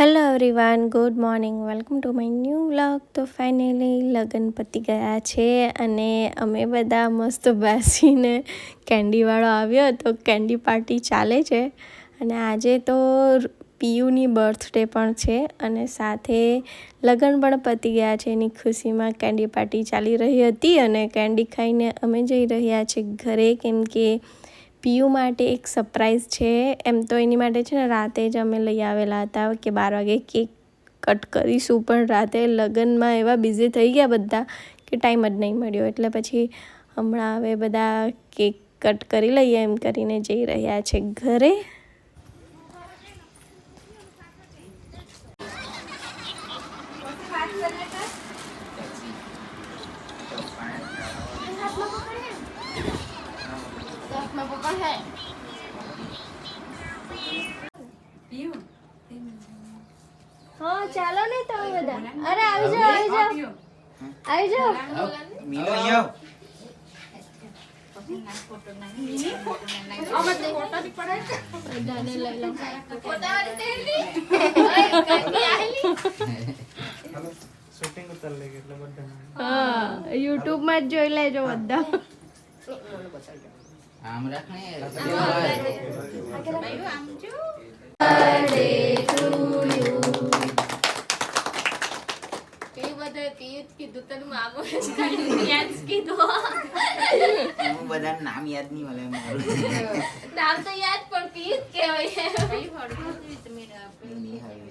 Hello everyone good morning welcome to my new vlog તો finally લગ્ન પતી ગયા છે અને અમે બધા મસ્ત બેસીને કેન્ડીવાળો આવ્યો તો કેન્ડી પાર્ટી ચાલે છે. અને આજે તો પીયુની બર્થડે પણ છે અને સાથે લગ્ન પણ પતી ગયા છે. એની ખુશીમાં કેન્ડી પાર્ટી ચાલી રહી હતી અને કેન્ડી ખાઈને અમે જઈ રહ્યા છીએ ઘરે. કેમ કે પીયુ માટે એક સરપ્રાઈઝ છે. એમ તો એની માટે છે ને રાતે જ અમે લઈ આવેલા હતા કે બાર વાગે કેક કટ કરીશું. પણ રાતે લગ્નમાં એવા બિઝી થઈ ગયા બધા કે ટાઈમ જ નહીં મળ્યો. એટલે પછી હમણાં હવે બધા કેક કટ કરી લઈએ એમ કરીને જઈ રહ્યા છે ઘરે. હા ચાલો ને તમે બધા અરે આવી જાઓ આવી જાઓ આવી જાઓ મીનો અહીંયા બધાને લઈ લો શૂટિંગ ઉતારી લે એટલે બધા હા યુટ્યુબમાં જ જોઈ લેજો બધા આમ રાખ યાદ હું બધા નામ યાદ નહીં મળે મારું. નહીં આવે.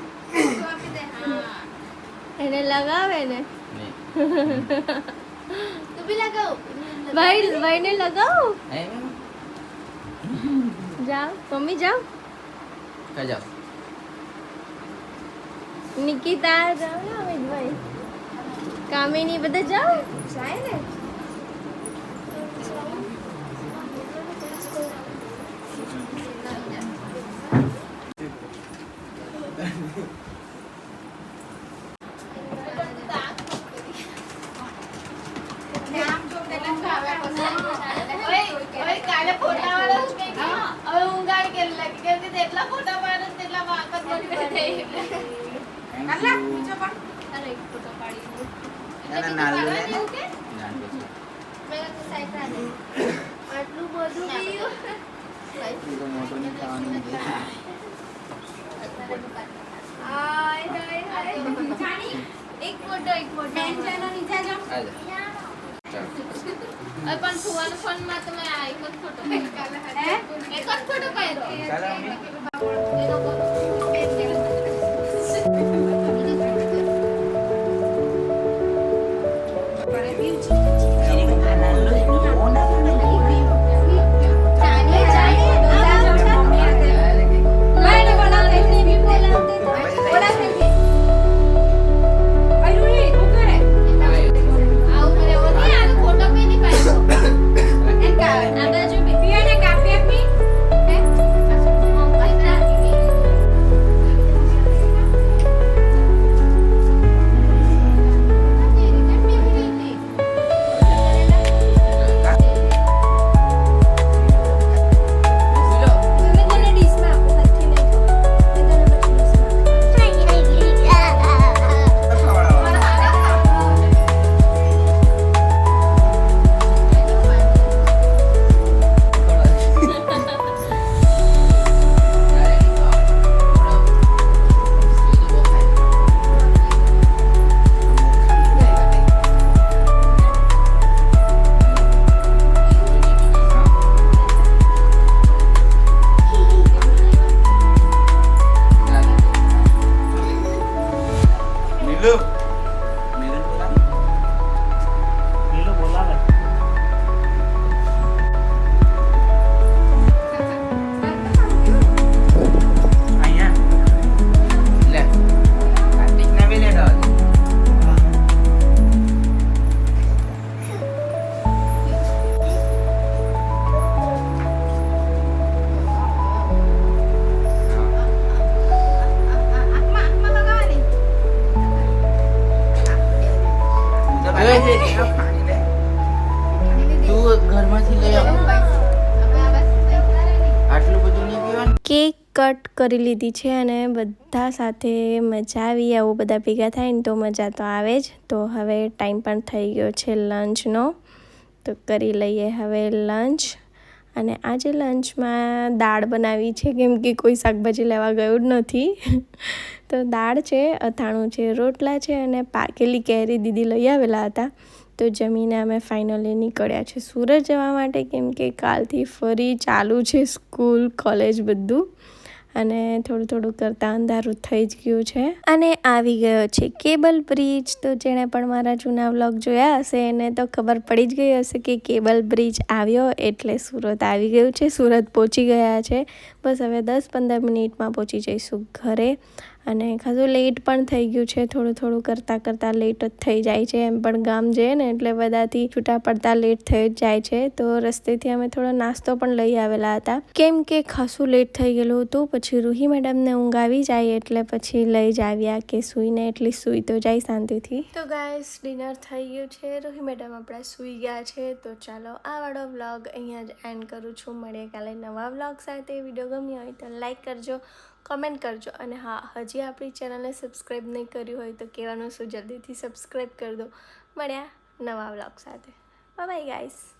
બે કરવાનું દેખાવ હા એને લગાવે ને ભાઈ ભાઈને લગાવો જાઓ મમ્મી જાઓ જાઓ નિકિતા જાઓ ને અમિતભાઈ કામિની બધા જાઓ જાય ને ના લે ને નાલું આટલું બધું પીયું છે તો મોટું નહીં ખાવાનું છે. હાય હાય હાય. એક ફોટો એક ફોટો. પણ ફોનમાં તમે આ એક જ ફોટો એક જ ફોટો lương. કટ કરી લીધી છે અને બધા સાથે મજા આવી, આવું બધા ભેગા થાય ને તો મજા તો આવે જ. તો હવે ટાઈમ પણ થઈ ગયો છે લંચનો. તો કરી લઈએ હવે લંચ. અને આજે લંચમાં દાળ બનાવી છે, કેમ કે કોઈ શાકભાજી લેવા ગયું જ નથી. તો દાળ છે, અથાણું છે, રોટલા છે અને પાકેલી કેરી દીદી લઈ આવેલા હતા. તો જમીને અમે ફાઇનલી નીકળ્યા છે સુરત જવા માટે, કેમ કે કાલથી ફરી ચાલુ છે સ્કૂલ કોલેજ બધું. અને થોડું થોડું કરતાં અંધારું થઈ જ ગયું છે. અને આવી ગયો છે. કેબલ બ્રિજ તો જેણે પણ મારા જૂના વ્લોગ જોયા હશે, એને તો ખબર પડી જ ગઈ હશે કે કેબલ બ્રિજ આવ્યો એટલે સુરત આવી ગયું છે. સુરત પહોંચી ગયા છે. બસ હવે દસ પંદર મિનિટમાં પહોંચી જઈશું ઘરે. અને ખાસું લેટ પણ થઈ ગયું છે. થોડું થોડું કરતાં કરતાં લેટ જ થઈ જાય છે. એમ પણ ગામ જઈએ ને એટલે બધાથી છૂટા પડતા લેટ થઈ જ જાય છે. તો રસ્તેથી અમે થોડો નાસ્તો પણ લઈ આવેલા હતા. કેમ કે ખાસું લેટ થઈ ગયેલું હતું. પછી રૂહી મેડમને ઊંઘ આવી જાય એટલે પછી લઈ જ આવ્યા કે સૂઈને એટલી સૂઈ તો જાય શાંતિથી. તો ગાઈસ ડિનર થઈ ગયું છે. રૂહી મેડમ આપણા સૂઈ ગયા છે. તો ચાલો આ વાળો વ્લોગ અહીંયા જ એન્ડ કરું છું. મળીએ કાલે નવા વ્લોગ સાથે. વીડિયો ગમ્યો હોય તો લાઈક કરજો. કમેન્ટ કરજો. અને હા, હજી આપણી ચેનલને સબસ્ક્રાઈબ નહીં કર્યું હોય તો કહેવાનું શું, જલ્દીથી સબસ્ક્રાઈબ કરી દો. મળ્યા નવા વ્લોગ સાથે. Bye guys